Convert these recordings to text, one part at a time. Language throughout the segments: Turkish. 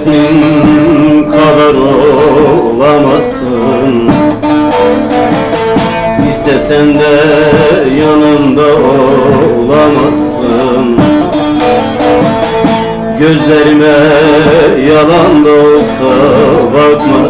Hasretin kadar olamazsın. İstesen de yanımda olamazsın. Gözlerime yalan da olsa bakma.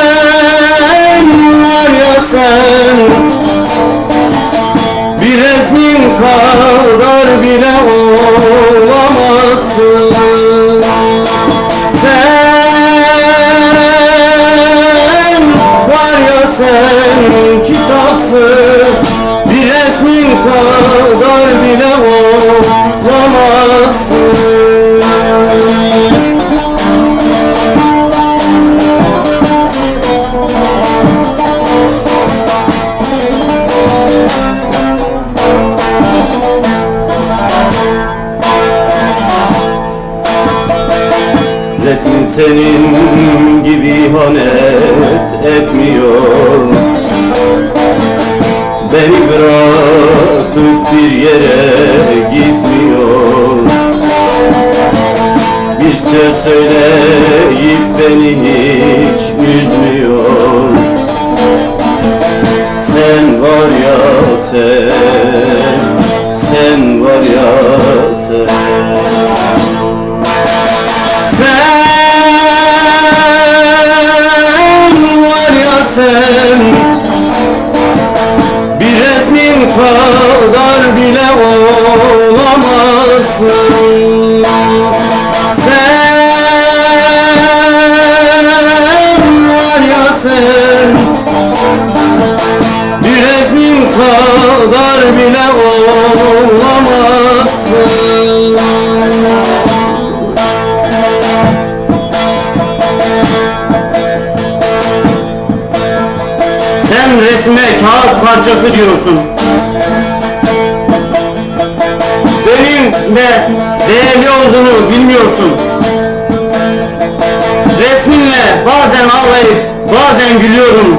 Resim senin gibi ihanet etmiyor. Beni bırakıp bir yere gitmiyor. Bir söz söyleyip beni hiç üzmüyor. Sen var ya sen, sen var ya sen kadar bile olamazsın. Sen var ya sen Bir kadar bile olamazsın Sen resme kağıt parçası diyorsun. Benim de değerli olduğunu bilmiyorsun. Resminle bazen ağlayıp bazen gülüyorum.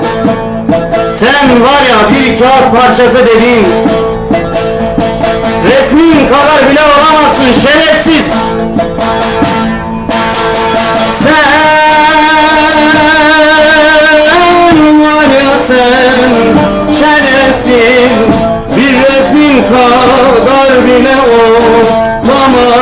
Sen var ya bir kağıt parçası dediğin Bir resmin kadar bile olamaz